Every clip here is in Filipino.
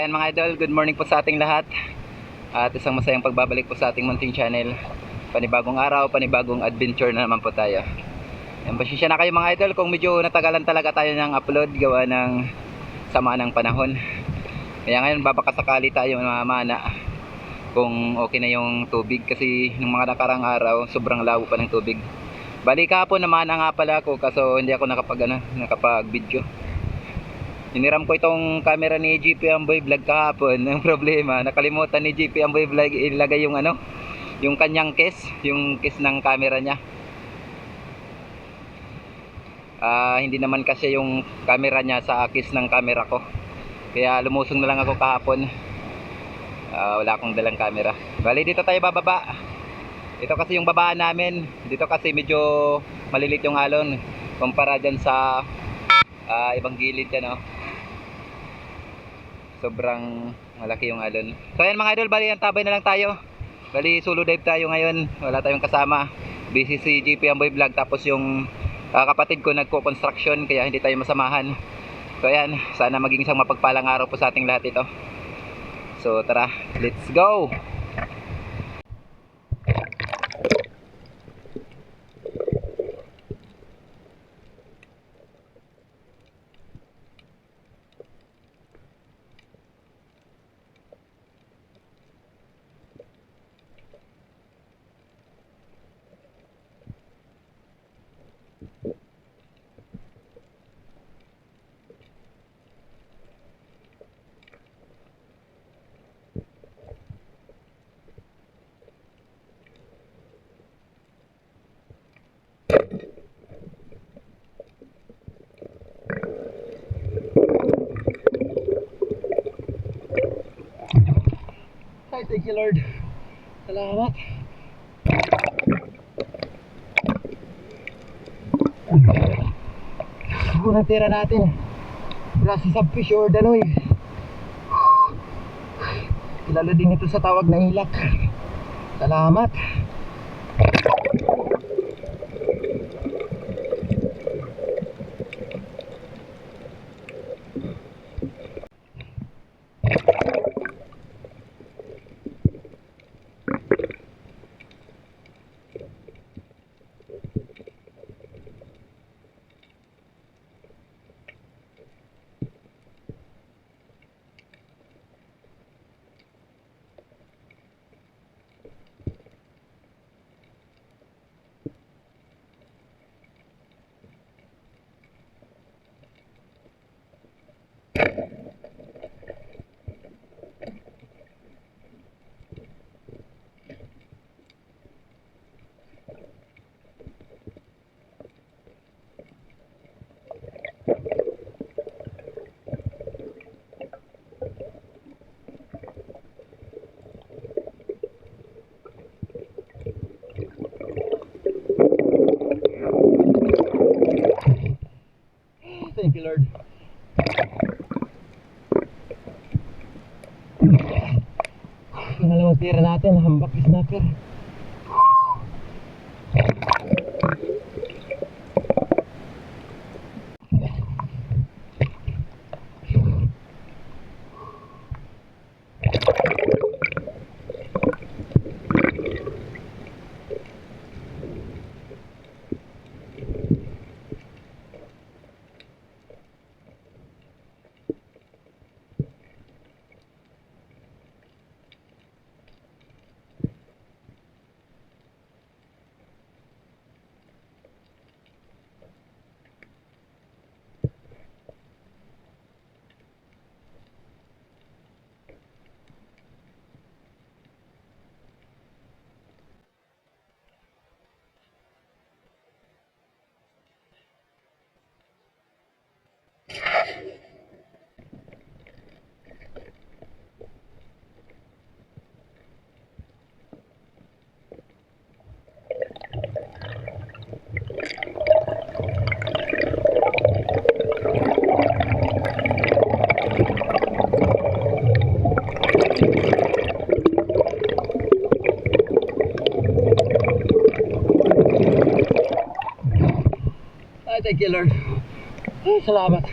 Ayan mga idol, good morning po sa ating lahat. At isang masayang pagbabalik po sa ating munting channel. Panibagong araw, panibagong adventure na naman po tayo. Yan, pasensya na kayo mga idol kung medyo natagalan talaga tayo ng upload gawa ng sama ng panahon. Kaya ngayon babakasakali tayo mamana kung okay na yung tubig kasi ng mga nakarang araw sobrang labo pa ng tubig. Bali kahapon naman nga pala ako kaso hindi ako nakapag ano, nakapag video. Hiniram ko itong camera ni GP Amboy Vlog kahapon. Ang problema, nakalimutan ni GP Amboy Vlog ilagay yung ano, yung kanyang case, yung case ng camera niya. Ah, hindi naman kasi yung camera niya sa case ng camera ko. Kaya lumusong na lang ako kahapon. Ah, wala akong dalang camera. Bali dito tayo bababa. Ito kasi yung babaan namin. Dito kasi medyo malilit yung alon kumpara dyan sa ah, ibang gilid yan oh. Sobrang malaki yung alon. So ayan mga idol, bali ang tabay na lang tayo. Bali solo dive tayo ngayon. Wala tayong kasama. Busy si GP Amboy Vlog tapos yung ah, kapatid ko nagko-construction kaya hindi tayo masamahan. So ayan, sana maging isang mapagpalang araw po sa ating lahat ito. So tara, let's go! Ay, thank you Lord. Salamat. Unang tira natin. Gracias sa fish or danoy. Kilala din ito sa tawag na ilak. Salamat. Thank you Lord. Pangalawang tira natin, hambak snapper. Ay, thank you Lord. Salamat.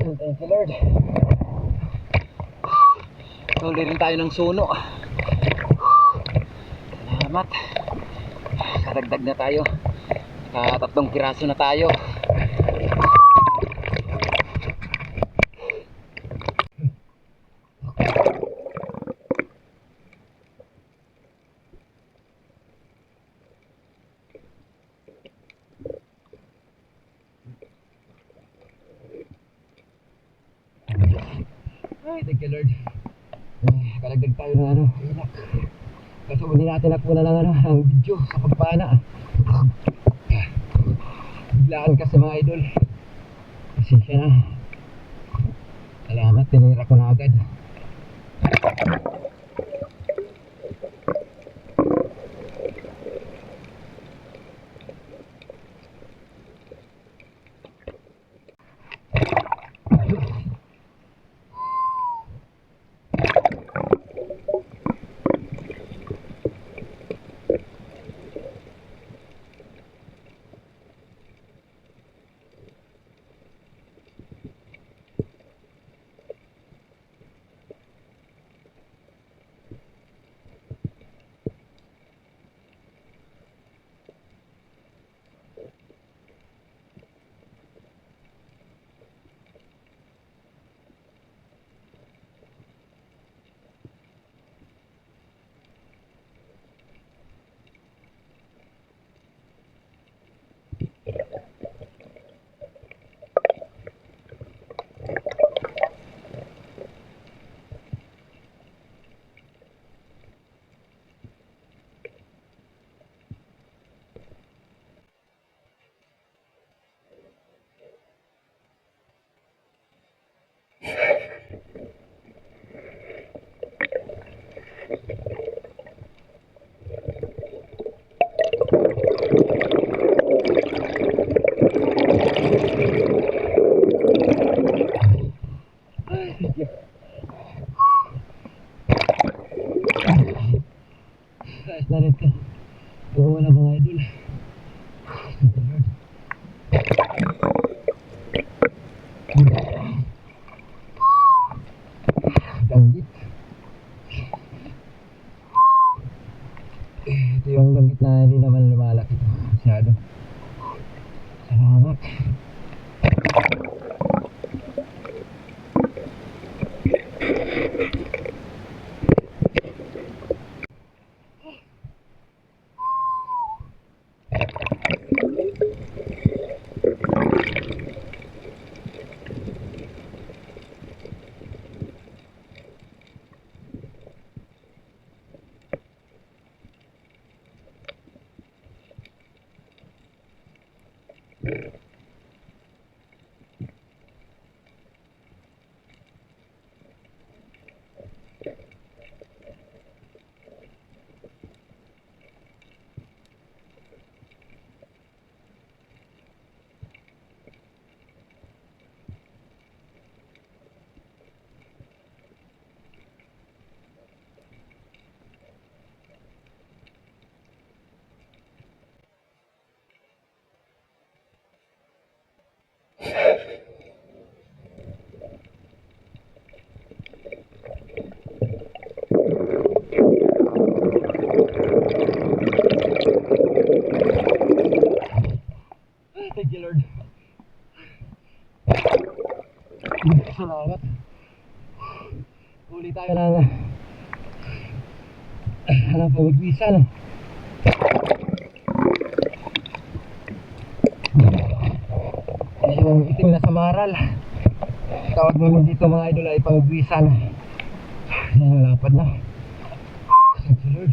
Thank you Lord. Huli rin tayo ng suno. Salamat. Karagdag na tayo. Katatlong piraso na tayo. Ay, thank you Lord. Ay, kalagdag tayo ng ano, inak. Kaso hindi natin nakuna ng ano, ang video sa pagpana. Salamat. Huli tayo ng ng pamagbisan. Yung itim na samaral. Tawag namin dito mga idol ay pamagbisan. Yan, lapad na. Thank you, Lord.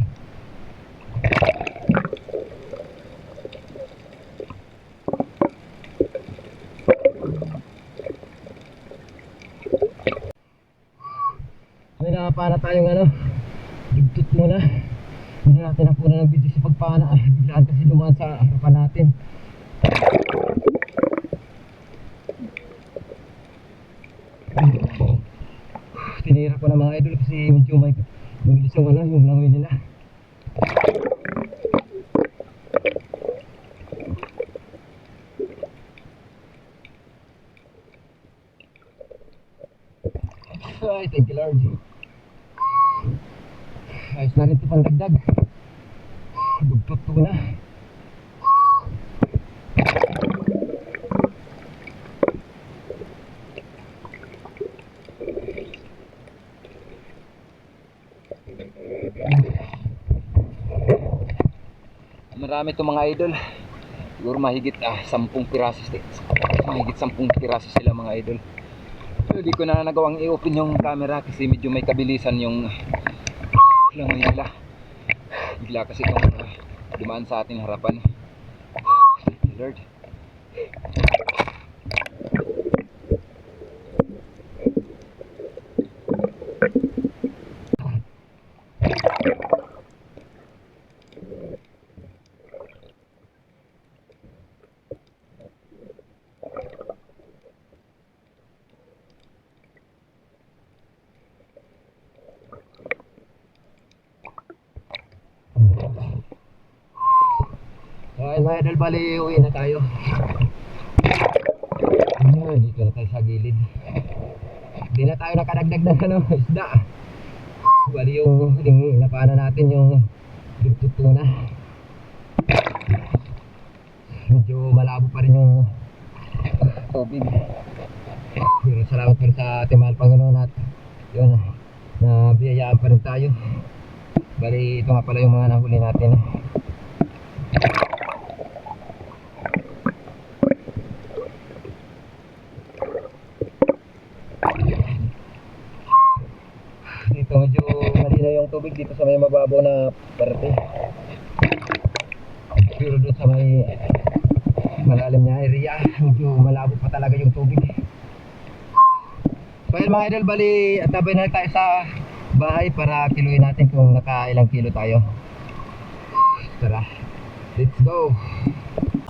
Nakapana tayong ano, dugtut muna. Hindi natin na puna ng video sa pagpana. Ah, biglaan kasi dumaan sa harapan natin. Tinira ko na mga idol kasi medyo may mabilis yung ano, yung langoy nila. Ay, thank you Lord. Ayos na rin ito pang dagdag. Bugtot ko na. Marami itong mga idol. Siguro mahigit ah, 10 piraso. Mahigit 10 piraso sila mga idol. Pero di ko na nagawang i-open yung camera kasi medyo may kabilisan yung langoy nila. Bigla kasi itong uh, dumaan sa ating harapan. Lord. Ay, mga idol, bali, uwi na tayo. Ay, dito na tayo sa gilid. Hindi na tayo nakadagdag ng ano, isda. Bali yung huling napana natin yung tuna. Medyo malabo pa rin yung tubig. Pero salamat pa rin sa ating mahal Panginoon at yun, na biyayaan pa rin tayo. Bali, ito nga pala yung mga nahuli natin. dito medyo malinaw yung tubig dito sa may mababaw na parte pero may malalim na area medyo malabo pa talaga yung tubig so yun mga idol bali at tabay na tayo sa bahay para kiluin natin kung nakailang kilo tayo tara let's go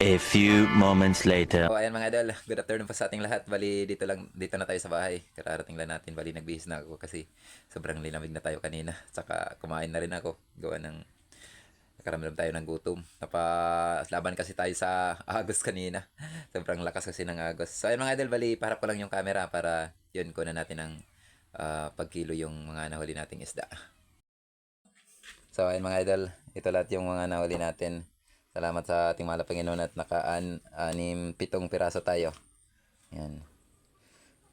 A few moments later. So ayan mga idol, good afternoon po sa ating lahat. Bali dito lang dito na tayo sa bahay. Kararating lang natin. Bali nagbihis na ako kasi sobrang linamig na tayo kanina. Tsaka kumain na rin ako. Gawa ng nakaramdam tayo ng gutom. Napa laban kasi tayo sa agos kanina. Sobrang lakas kasi ng agos. So ayan mga idol, bali para ko lang yung camera para yun kunan natin ng ah, pagkilo yung mga nahuli nating isda. So ayan mga idol, ito lahat yung mga nahuli natin. Salamat sa ating mahal na Panginoon at naka-anim, pitong piraso tayo. Yan.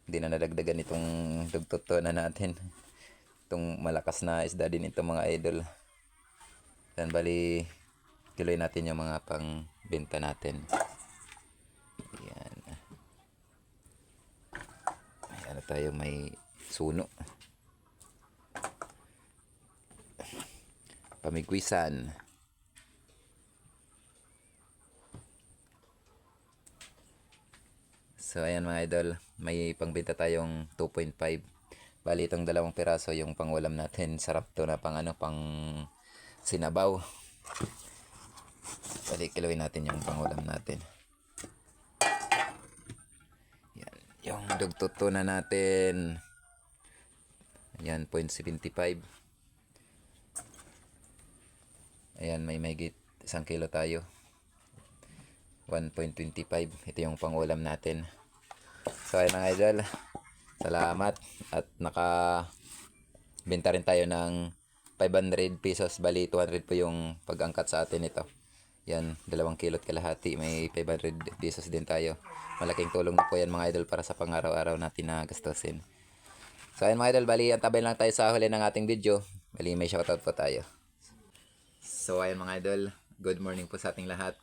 Hindi na nadagdagan itong dugtuto na natin. Itong malakas na isda din ito mga idol. Yan bali, kiloy natin yung mga pang benta natin. Yan. May ano tayo, may suno. Pamigwisan. So ayan mga idol, may pangbenta tayong 2.5. Bali itong dalawang piraso yung pangulam natin. Sarap to na pang ano, pang sinabaw. Bali kilawin natin yung pangulam natin. Yan, yung dugtuto na natin. Ayan, 0.75. Ayan, may mahigit isang kilo tayo. 1.25. Ito yung pangulam natin. So ayun mga idol. Salamat at naka benta rin tayo ng 500 pesos. Bali 200 po yung pag-angkat sa atin ito. Yan, dalawang kilot kalahati. May 500 pesos din tayo. Malaking tulong na po yan mga idol para sa pang-araw-araw natin na gastusin. So ayun mga idol, bali antabay lang tayo sa huli ng ating video. Bali may shoutout po tayo. So ayun mga idol, good morning po sa ating lahat.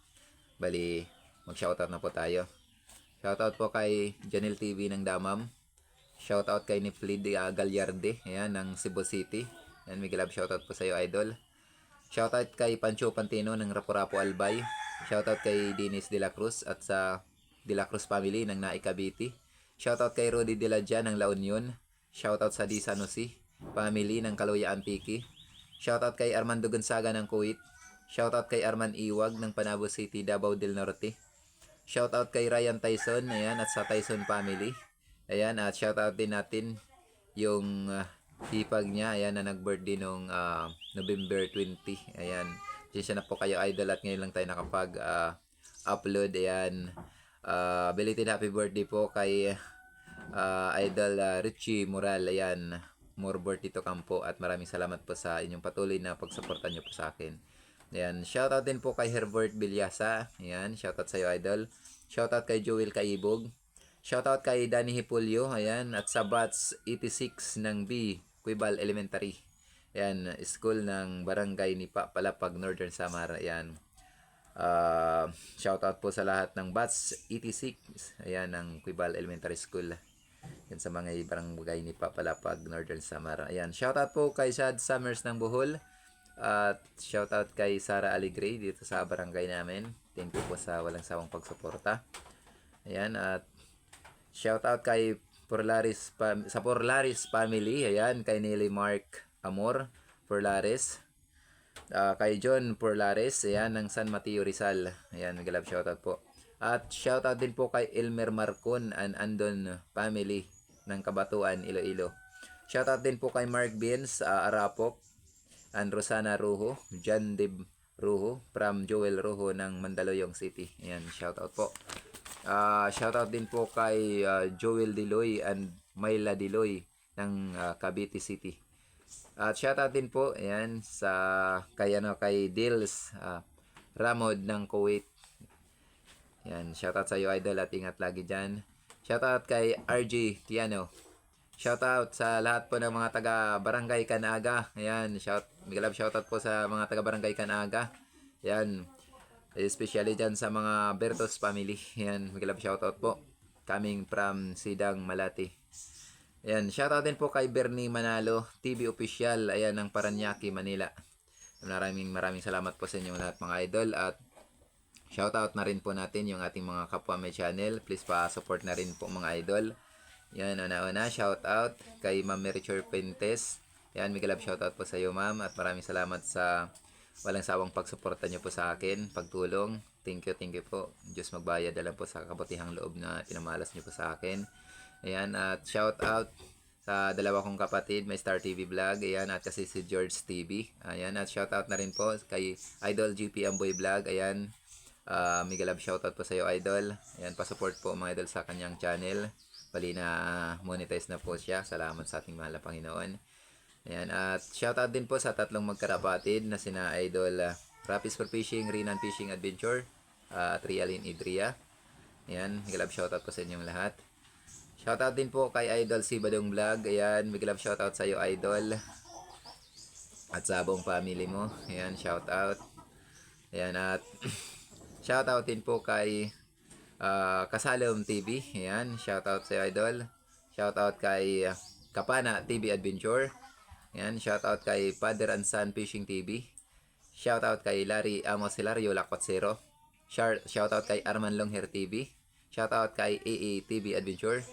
Bali, mag-shoutout na po tayo. Shoutout po kay Janel TV ng Damam. Shoutout kay Niflid uh, Galyarde, ayan, ng Cebu City. Ayan, Miguel Love, shoutout po sa iyo, idol. Shoutout kay Pancho Pantino ng Rapu-Rapu Albay. Shoutout kay Dennis De La Cruz at sa De La Cruz family ng Naik Cavite. Shoutout kay Rudy De La Dia ng La Union. Shoutout sa Di Sanusi family ng Kaluya Antique. Shoutout kay Armando Gonzaga ng Kuwait. Shoutout kay Arman Iwag ng Panabo City, Davao del Norte. Shoutout kay Ryan Tyson, ayan, at sa Tyson family. Ayan, at shoutout din natin yung uh, hipag niya, ayan, na nag-birthday nung ah, November 20. Ayan, siya na po kayo idol at ngayon lang tayo nakapag ah, upload. Ayan, uh, belated happy birthday po kay ah, Idol ah, Richie Moral. Ayan, Morbor Tito Campo. At maraming salamat po sa inyong patuloy na pagsuporta nyo po sa akin. Ayan, shoutout din po kay Herbert Bilyasa. Ayan, shoutout sa iyo, Idol. Shoutout kay Joel Kaibog. Shoutout kay Danny Hipulyo. Ayan, at sa Bats 86 ng B, Quibal Elementary. Ayan, school ng barangay ni Pa Palapag, Northern Samar. Ayan. Ah, shoutout po sa lahat ng Bats 86. Ayan, ng Quibal Elementary School. Yan sa mga barangay ni Papalapag, Northern Samar. Ayan, shoutout po kay Shad Summers ng Bohol. At shoutout kay Sara Aligre dito sa barangay namin. Thank you po sa walang sawang pagsuporta. Ayan, at shoutout kay Porlaris sa Porlaris family. Ayan, kay Nelly Mark Amor Porlaris. Ah, kay John Porlares, ayan, ng San Mateo Rizal. Ayan, galab shoutout po. At shoutout din po kay Elmer Marcon and Andon family ng Kabatuan, Iloilo. Shoutout din po kay Mark Beans, ah, Arapok, and Rosana Ruho, John Dib Ruho, from Joel Ruho ng Mandaluyong City. Ayan, shoutout po. Ah, shoutout din po kay ah, Joel Diloy and Myla Diloy ng ah, Cavite City. At shoutout din po ayan sa kay ano kay Dils ah, Ramod ng Kuwait. Yan, shoutout sa iyo idol at ingat lagi diyan. Shoutout kay RG Tiano. Shoutout sa lahat po ng mga taga Barangay Kanaga. Ayan, shout Miguel shoutout po sa mga taga Barangay Kanaga. Ayan. Especially dyan sa mga Bertos family. Ayan, Miguel shoutout po. Coming from Sidang Malati. Ayan, shoutout din po kay Bernie Manalo, TV official, ayan, ng Paranaque, Manila. Maraming maraming salamat po sa inyong lahat mga idol at shoutout na rin po natin yung ating mga kapwa may channel. Please pa-support na rin po mga idol. Yan, una-una, shoutout kay Ma'am Merichor Pentes. Yan, Miguel Love, shoutout po sa iyo ma'am at maraming salamat sa walang sawang pagsuporta niyo po sa akin, pagtulong. Thank you, thank you po. Diyos magbayad na lang po sa kabutihang loob na pinamalas niyo po sa akin. Ayan, at shout out sa dalawa kong kapatid, may Star TV Vlog, ayan, at kasi si George TV. Ayan, at shout out na rin po kay Idol GP Amboy Vlog, ayan. Uh, Miguel Love, shout out po sa iyo, Idol. Ayan, pa-support po mga idol sa kanyang channel. Bali na monetize na po siya. Salamat sa ating mahal na Panginoon. Ayan, at shout out din po sa tatlong magkarapatid na sina Idol uh, Rapis for Fishing, Rinan Fishing Adventure, ah, at Rialin Idria. Ayan, Miguel Love, shout out po sa inyong lahat. Shoutout din po kay Idol si Badong Vlog. Ayan, big love shoutout sa iyo Idol. At sa buong family mo. Ayan, shoutout. Ayan, at shoutout din po kay ah, Kasalom TV. Ayan, shoutout sa iyo Idol. Shoutout kay ah, Kapana TV Adventure. Ayan, shoutout kay Father and Son Fishing TV. Shoutout kay Larry Amos Hilario. Shout- Shoutout kay Arman Longhair TV. Shoutout kay AA TV Adventure.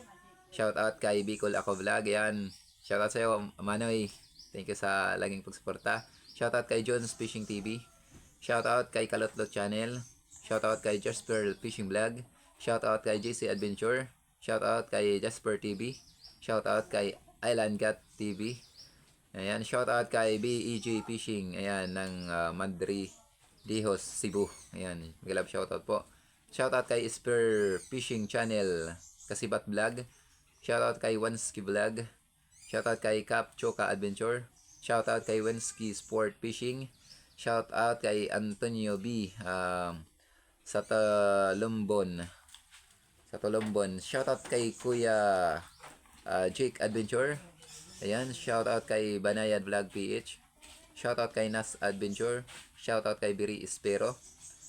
Shoutout kay Bicol Ako Vlog. Yan. Shoutout sa iyo, Manoy. Thank you sa laging pagsuporta. Shoutout kay Jones Fishing TV. Shoutout kay Kalotlot Channel. Shoutout kay Jasper Fishing Vlog. Shoutout kay JC Adventure. Shoutout kay Jasper TV. Shoutout kay Island Cat TV. Ayan, shoutout kay BEG Fishing. Ayan, ng ah, Madri Dihos, Cebu. Ayan, magalab shoutout po. Shoutout kay Spear Fishing Channel, Kasibat Vlog. Shoutout kay Wanski Vlog. Shoutout kay Cap Choka Adventure. Shoutout kay Wanski Sport Fishing. Shoutout kay Antonio B. Um, sa Talumbon. Sa Talumbon. Shoutout kay Kuya ah, Jake Adventure. Ayan, shoutout kay Banayad Vlog PH. Shoutout kay Nas Adventure. Shoutout kay Biri Espero.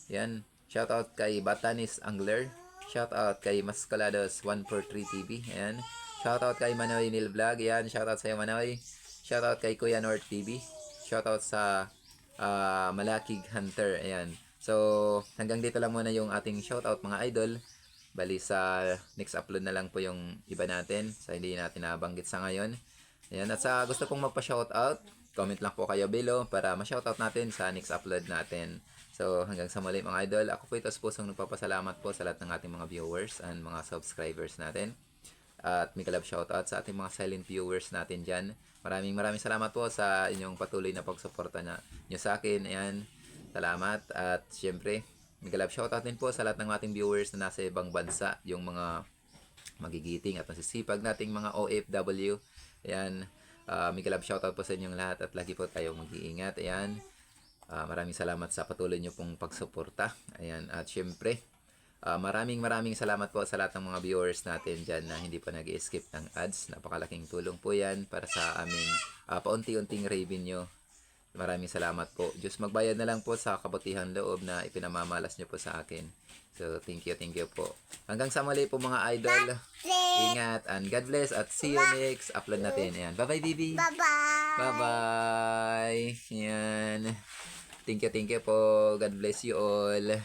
Ayan, shoutout kay Batanis Angler. Shoutout kay Mascalados 143 TV. Ayan. Shoutout kay Manoy Nil Vlog. Ayan, shoutout sa iyo Manoy. Shoutout kay Kuya North TV. Shoutout sa ah, Malakig Hunter. Ayan. So, hanggang dito lang muna yung ating shoutout mga idol. Bali sa next upload na lang po yung iba natin sa hindi natin nabanggit sa ngayon. Ayan, at sa gusto pong magpa-shoutout, comment lang po kayo below para ma-shoutout natin sa next upload natin. So, hanggang sa muli mga idol, ako po ito pusong nagpapasalamat po sa lahat ng ating mga viewers and mga subscribers natin. At may kalab shoutout sa ating mga silent viewers natin dyan. Maraming maraming salamat po sa inyong patuloy na pagsuporta na nyo sa akin. Ayan, salamat. At syempre, may kalab shoutout din po sa lahat ng ating viewers na nasa ibang bansa. Yung mga magigiting at masisipag nating mga OFW. Ayan, uh, Miguel Love shoutout po sa inyong lahat at lagi po tayong mag-iingat. Ayan, Ah, maraming salamat sa patuloy nyo pong pagsuporta. Ayan, at syempre, ah, maraming maraming salamat po sa lahat ng mga viewers natin dyan na hindi pa nag skip ng ads. Napakalaking tulong po yan para sa aming ah, paunti-unting revenue. Maraming salamat po. Diyos magbayad na lang po sa kabutihan loob na ipinamamalas nyo po sa akin. So, thank you, thank you po. Hanggang sa muli po mga idol. Ingat and God bless at see you next upload natin. Ayan. Bye-bye, Bibi. Bye-bye. Bye-bye. Yan. Thank you, thank you po. God bless you all.